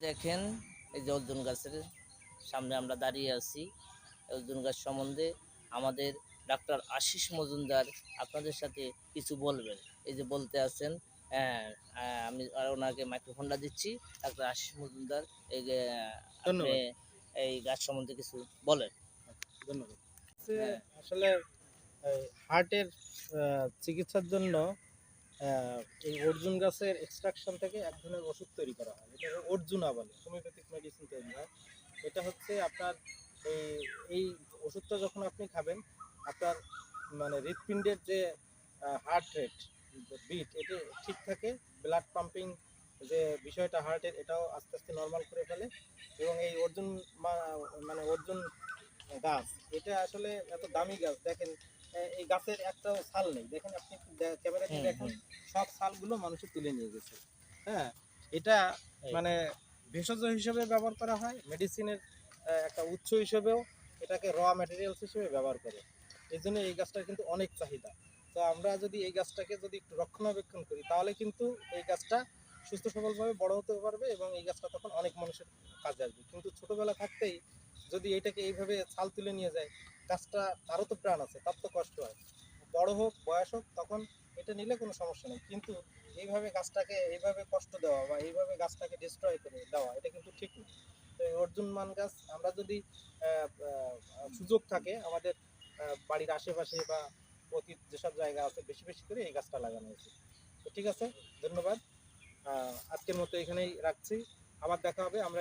দেখেন এই যে অর্জুন গাছের সামনে আমরা দাঁড়িয়ে আছি। অর্জুন গাছ সম্বন্ধে আমাদের ডাক্তার আশিস মজুমদার আপনাদের সাথে কিছু বলবেন। এই যে বলতে আছেন হ্যাঁ, আমি আর ওনাকে মাইক্রোফোনটা দিচ্ছি। ডাক্তার আশিস মজুমদার এই যে এই গাছ সম্বন্ধে কিছু বলেন। ধন্যবাদ। হ্যাঁ। আসলে হার্টের চিকিৎসার জন্য এই অর্জুন গাছের এক্সট্রাকশন থেকে এক ধরনের ওষুধ তৈরি করা হয়। এটা অর্জুনা বলে হোমিওপ্যাথিক মেডিসিন তৈরি হয়। এটা হচ্ছে আপনার এই এই ওষুধটা যখন আপনি খাবেন, আপনার মানে হৃৎপিণ্ডের যে হার্ট রেট বিট এটি ঠিক থাকে ব্লাড পাম্পিং যে বিষয়টা হার্টের এটাও আস্তে আস্তে নর্মাল করে ফেলে। এবং এই অর্জুন মানে অর্জুন গাছ, এটা আসলে এত দামি গাছ, দেখেন এই গাছের একটাও ছাল নেই। দেখেন আপনি ক্যামেরাতে দেখেন সব ছালগুলো মানুষে তুলে নিয়ে গেছে। হ্যাঁ এটা মানে ভেষজ হিসেবে ব্যবহার করা হয় মেডিসিনের একটা উৎস হিসেবেও এটাকে র ম্যাটেরিয়ালস হিসেবে ব্যবহার করে। এই জন্য এই গাছটার কিন্তু অনেক চাহিদা। তো আমরা যদি এই গাছটাকে যদি একটু রক্ষণাবেক্ষণ করি তাহলে কিন্তু এই গাছটা সুস্থ সবলভাবে বড় হতে পারবে এবং এই গাছটা তখন অনেক মানুষের কাজে আসবে। কিন্তু ছোটবেলা থাকতেই যদি এটাকে এইভাবে ছাল তুলে নিয়ে যায় গাছটা তারও তো প্রাণ আছে, তার তো কষ্ট হয়। বড় হোক, বয়স হোক, তখন এটা নিলে কোনো সমস্যা নেই। কিন্তু এইভাবে গাছটাকে এইভাবে কষ্ট দেওয়া বা এইভাবে গাছটাকে ডিস্ট্রয় করে দেওয়া, এটা কিন্তু ঠিক না। তো অর্জুন মান গাছ, আমরা যদি সুযোগ থাকে আমাদের বাড়ির আশেপাশে বা অতীত যেসব জায়গা আছে, বেশি বেশি করে এই গাছটা লাগানো উচিত। তো ঠিক আছে, ধন্যবাদ। আজকের মতো এখানেই রাখছি। আবার দেখা হবে, আমরা